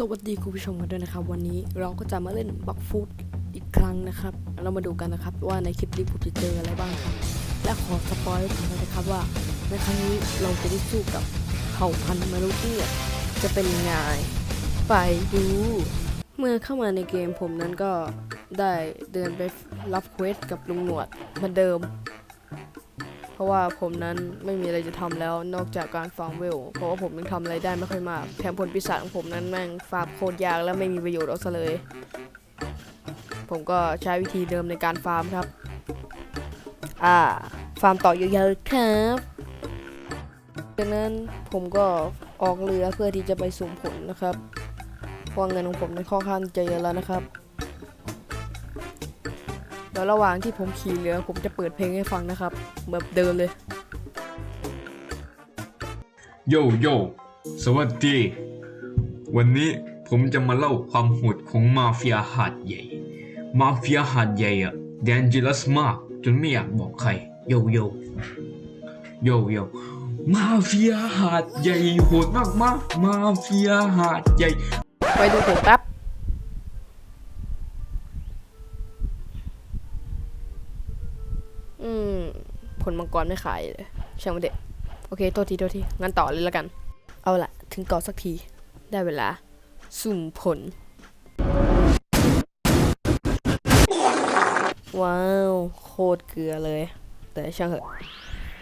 สวัสดีคุณผู้ชมกันด้วยนะครับ วันนี้เราก็จะมาเล่นบักฟูดอีกครั้งนะครับ เรามาดูกันนะครับว่าในคลิปนี้ผมจะเจออะไรบ้างครับ และขอสปอยล์ไว้ก่อนเลยนะครับว่า ในครั้งนี้เราจะได้สู้กับเผ่าพันธุ์มนุษย์เนี่ยจะเป็นยังไงไปดู เมื่อเข้ามาในเกมผมนั้นก็ได้เดินไปรับเควสกับลุงหนวดเหมือนเดิม เพราะว่าผมนั้นไม่มีอะไรจะทำแล้วนอกจากการฟาร์มเวล เพราะว่าผมยังทำอะไรได้ไม่ค่อยมาก แถมผลปีศาจของผมนั้นแม่งฟาร์มโคตรยากและไม่มีประโยชน์เอาซะเลย ผมก็ใช้วิธีเดิมในการฟาร์มครับ อ่า ฟาร์มต่อเยอะๆครับจากนั้นผมก็ออกเรือเพื่อที่จะไปสุ่มผลนะครับเพราะเงินของผมนั้นค่อนข้างจะเยอะแล้วนะครับ แล้วระหว่างที่ผมขี่เรือผมจะเปิดเพลงให้ฟังนะครับแบบเดิมเลยโยโย่สวัสดี วันนี้ผมจะมาเล่าความโหดของมาเฟียหาดใหญ่ มาเฟียหาดใหญ่อะแดนจิลัสมาก จนไม่อยากบอกใคร โยโย่โยโย่มาเฟียหาดใหญ่โหดมากมากๆมาเฟียหาดใหญ่ ไปดูผมแป๊บ อืมผลมังกรไม่ขายเลยช่างมันเด็โอเคโทษทีโทษทีงั้นต่อเลยละกัน เอาละถึงเกาะสักที ได้เวลา สุ่มผล ว้าว โคตรเกลือเลย แต่ช่างเหอะ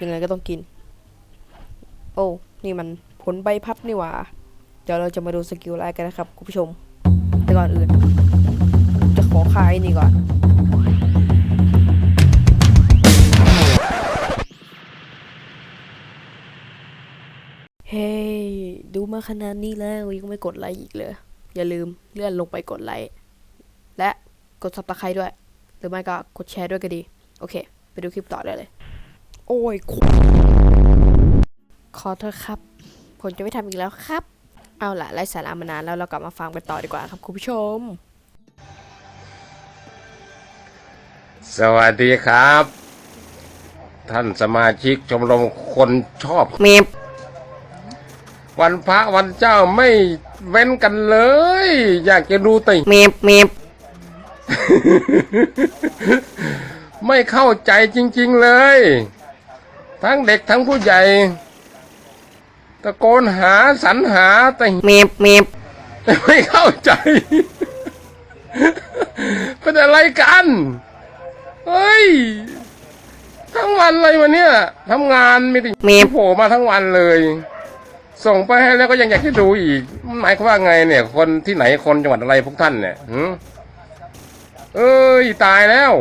ยังไงก็ต้องกิน โอ้ นี่มันผลใบพัดนี่หว่า เดี๋ยวเราจะมาดูสกิลไลน์กันนะครับ คุณผู้ชม แต่ก่อนอื่น จะขอคายนี่ก่อน ดูมาขนาดนี้แล้วยังไม่กดไลค์อีกเลย อย่าลืมเลื่อนลงไปกดไลค์และกดซับสไครต์ด้วย หรือไม่ก็กดแชร์ด้วยก็ดี โอเค ไปดูคลิปต่อได้เลย โอ้ยขอโทษครับ ผมจะไม่ทำอีกแล้วครับ เอาล่ะไล่สาระมานานแล้วเรากลับมาฟังกันต่อดีกว่าครับคุณผู้ชม สวัสดีครับ ท่านสมาชิกชมรมคนชอบเมฟ วันพระวันเจ้าไม่เว้นกันเลย อยากจะดูแต่เมฟเมฟไม่เข้าใจจริง ๆเลย ทั้งเด็กทั้งผู้ใหญ่ ตะโกนหาสรรหาแต่เมฟเมฟไม่เข้าใจ เป็นอะไรกัน เฮ้ย ทั้งวันเลยวันเนี้ยทำงานไม่ได้เมฟโผล่มาทั้งวันเลย ส่งไปให้แล้วก็ยังอยากให้ดูอีกมันหมายความว่าไงเนี่ย คนที่ไหนคนจังหวัดอะไรพวกท่านเนี่ยหืมเอ้ยตายแล้ว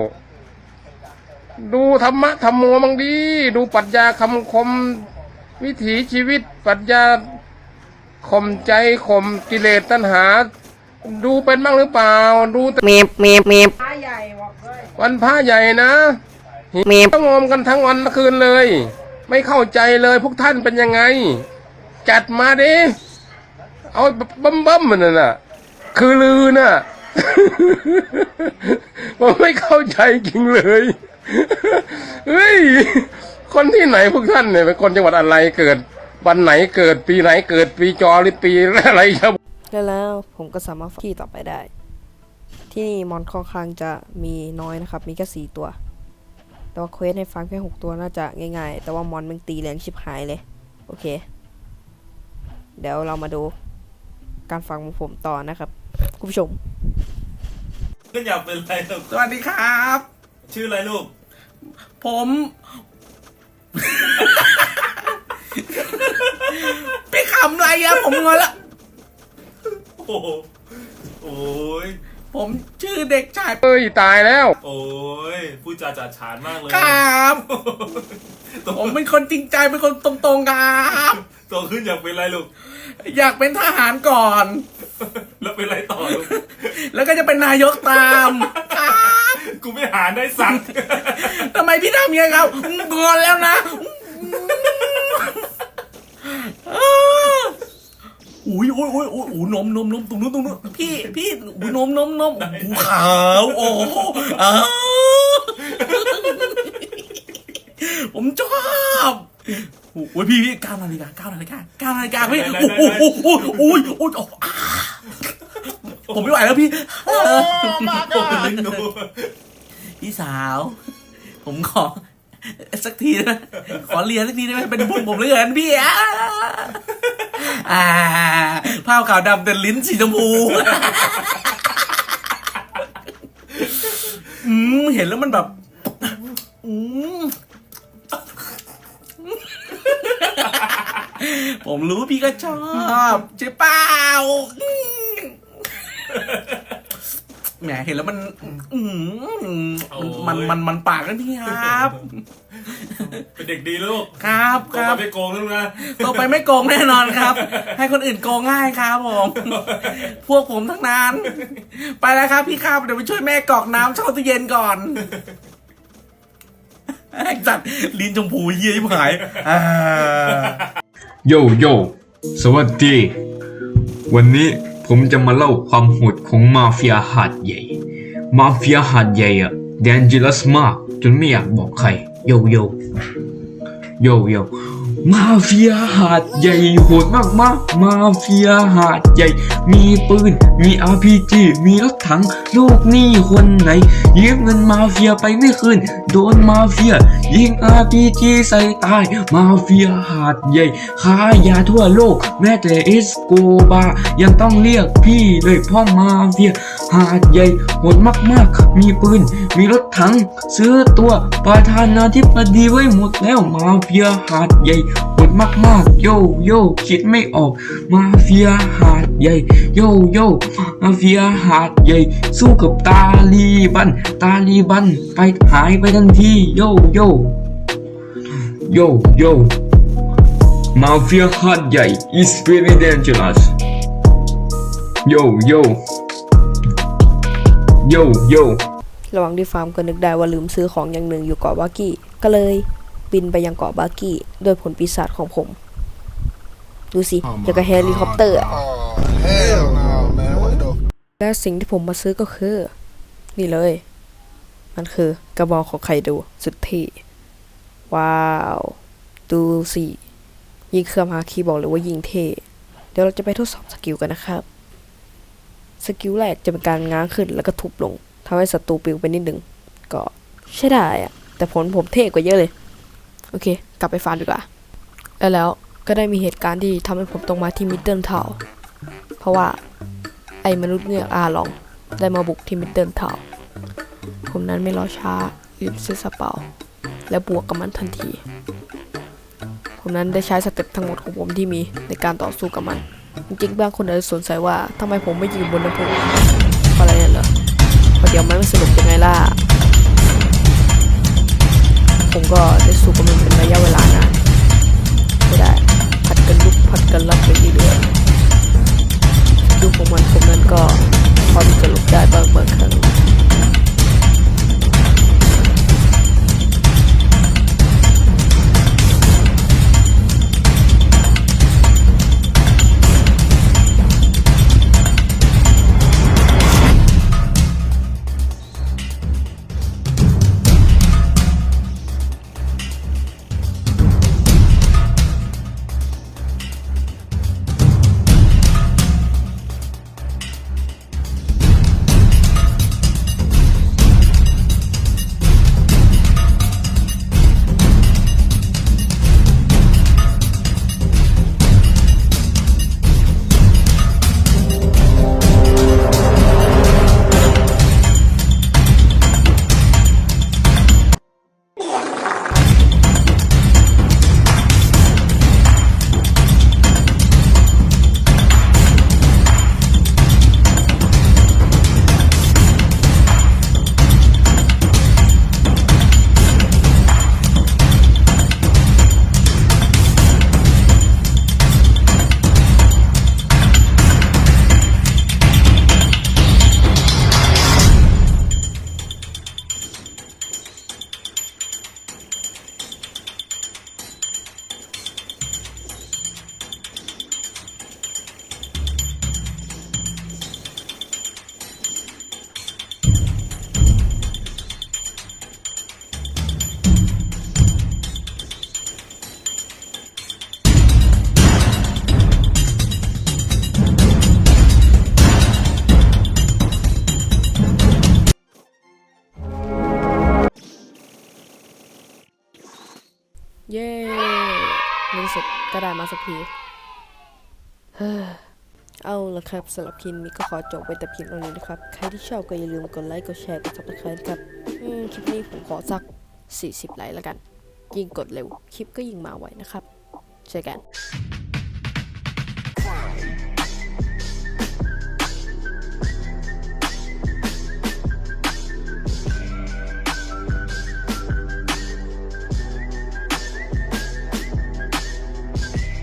ดูธรรมะธรรมโมมังดี ดูปรัชญาคำคม วิถีชีวิตปรัชญาข่มใจข่มกิเลสตัณหา ดูเป็นบ้างหรือเปล่า ดูแต่เมฟเมฟเมฟวันพระใหญ่นะเมฟต้องงมกันทั้งวันทั้งคืนเลย ไม่เข้าใจเลยพวกท่านเป็นยังไง จัดมาดิ เอาบั้มบัมๆมันน่ะ คือลือน่ะ ผมไม่เข้าใจจริงเลย เฮ้ย คนที่ไหนพวกท่านเนี่ยเป็นคนจังหวัดอะไรเกิด วันไหนเกิดปีไหนเกิดปีจอหรือปีอะไรครับ แล้วแล้วผมก็สามารถที่ต่อไปได้ ที่นี่มอนค่อนข้างจะมีน้อยนะครับ มีแค่สี่ตัว แต่ว่าเควสให้ฟังแค่หกตัวน่าจะง่ายๆ แต่ว่ามอนมันตีแรงชิบหายเลย โอเค เดี๋ยวเรามาดูการฟังของผมต่อนะครับ คุณผู้ชม ก็อยากเป็นอะไรลูกสวัสดีครับ ชื่ออะไรลูก ผมไปขำอะไรอะผมงอนละ โอ้โหโอ้ย ผมชื่อเด็กชายเอ้ยตายแล้ว โอ้ยพูดจาจัดฉานมากเลยครับโตผมเป็นคนจริงใจเป็นคนตรงๆครับโตขึ้นอยากเป็นอะไรลูก อยากเป็นทหารก่อน แล้วเป็นอะไรต่อลูก แล้วก็จะเป็นนายกตามครับกูไม่หาได้สัตว์ทำไมพี่ทำอย่างนี้ครับงอนแล้วนะ อุ้ยอุ้ยอุ้ยอุ้ยอุ้ยนมนมนมตรงนู้นตรงนู้นพี่พี่อุ้ยนมนมนมอู้ขาวโอ้โหอ้าวผมชอบโอ้ยพี่พี่เก้านาฬิกาเก้านาฬิกาเก้านาฬิกาพี่โอ้โหโอ้โหโอ้ยโอ้ยโอ้ยผมไม่ไหวแล้วพี่โอ้ยหนูพี่สาว ผมขอ สักทีนะขอเรียนสักทีได้ไหมเป็นบุญผมเหลยเกินพี่อะ อ่าผ้าขาวดำแต่ลิ้นสีชมพูอืมเห็นแล้วมันแบบอืมผมรู้พี่ก็ชอบใช่เปล่าแหมเห็นแล้วมัน อืมมันมันมันปากกันพี่ครับ เป็นเด็กดีลูกครับคต่อรับไปไม่โกงแล้วนะต่อไปไม่โกงแน่นอนครับ ให้คนอื่นโกงง่ายครับผม พวกผมทั้งนั้น ไปแล้วครับพี่ครับเดี๋ยวไปช่วยแม่กรอกน้ำเข้าตู้เย็นก่อนไอ้จัดลิ้นชมพูเยี่ยมหายอ่าโยโย่สวัสดี วันนี้ผมจะมาเล่าความโหดของมาเฟียหาดใหญ่ มาเฟียหาดใหญ่อะแดนจิลัสมากจนไม่อยากบอกใคร โยโย่โยโย่ มาเฟียหาดใหญ่โหดมากมากมาเฟียหาดใหญ่ มีปืน มี RPG มีรถถัง ลูกหนี้คนไหนยืมเงินมาเฟียไปไม่คืน โดนมาเฟีย ยิง RPG ใส่ตาย มาเฟียหาดใหญ่ค้ายาทั่วโลก แม้แต่เอสโกบา ยังต้องเรียกพี่เลยพ่อมาเฟีย หาดใหญ่โหดมากๆมีปืน มีรถถัง ซื้อตัวประธานาธิบดีไว้หมดแล้วมาเฟียหาดใหญ่โหดมากๆ โยโย่คิดไม่ออก มาเฟียหาดใหญ่ โยโย่มาเฟียหาดใหญ่ สู้กับตาลีบัน ตาลีบันไปหายไปทันทีโยโย่โยโย่มาเฟียหาดใหญ่ is very dangerous โยโย่โยโย่ระหว่างที่ฟาร์มก็นึกได้ว่าลืมซื้อของอย่างหนึ่งอยู่เกาะบากี้ก็เลย บินไปยังเกาะบากี้โดยผลปีศาจของผม ดูสิ อย่างกับเฮลิคอปเตอร์อะ Oh, hell no, man. What the และสิ่งที่ผมมาซื้อก็คือ นี่เลย มันคือกระบอกของไคโดสุดเท่ว้าว ดูสิ ยิงเครื่องฮาคีบอกเลยว่ายิงเท่เดี๋ยวเราจะไปทดสอบสกิลกันนะครับ สกิลแรกจะเป็นการง้างขึ้นแล้วก็ทุบลงทำให้ศัตรูปลิวไปนิดหนึ่งก็ใช่ได้อะแต่ผลผมเท่กว่าเยอะเลย โอเค กลับไปฟาร์มดีกว่า แล้วแล้วก็ได้มีเหตุการณ์ที่ทำให้ผมต้องมาที่มิดเดิลเทาเพราะว่าไอ้มนุษย์เงือกอาลอง ได้มาบุกที่มิดเดิลเทาผมนั้นไม่รอช้ารีบซื้อสเปาและบวกกับมันทันที ผมนั้นได้ใช้สเต็ปทั้งหมดของผมที่มีในการต่อสู้กับมัน จริงๆบางคนอาจจะสงสัยว่าทำไมผมไม่ยืนบนน้ำพุอะไรเนี่ยเหรอเพราะเดี๋ยวมันไม่สนุกยังไงล่ะ ผมก็ได้สู้กับมันเป็นระยะเวลานานไม่ได้ผัดกันลุกผัดกันรับไปเรื่อยๆดูของมันผมนั้นก็พอที่จะลุกได้บางบางครั้ง ที่สุดก็ได้มาสักที เฮ้อเอาละครับสำหรับคลิปนี้ก็ขอจบไปแต่เพียงเท่านี้นะครับ ใครที่ชอบก็อย่าลืมกดไลค์ กดแชร์ กดซับสไครต์ครับคลิปนี้ผมขอสัก 40 ไลค์แล้วกัน ยิ่งกดเร็ว คลิปก็ยิ่งมาไวนะครับ เจอกัน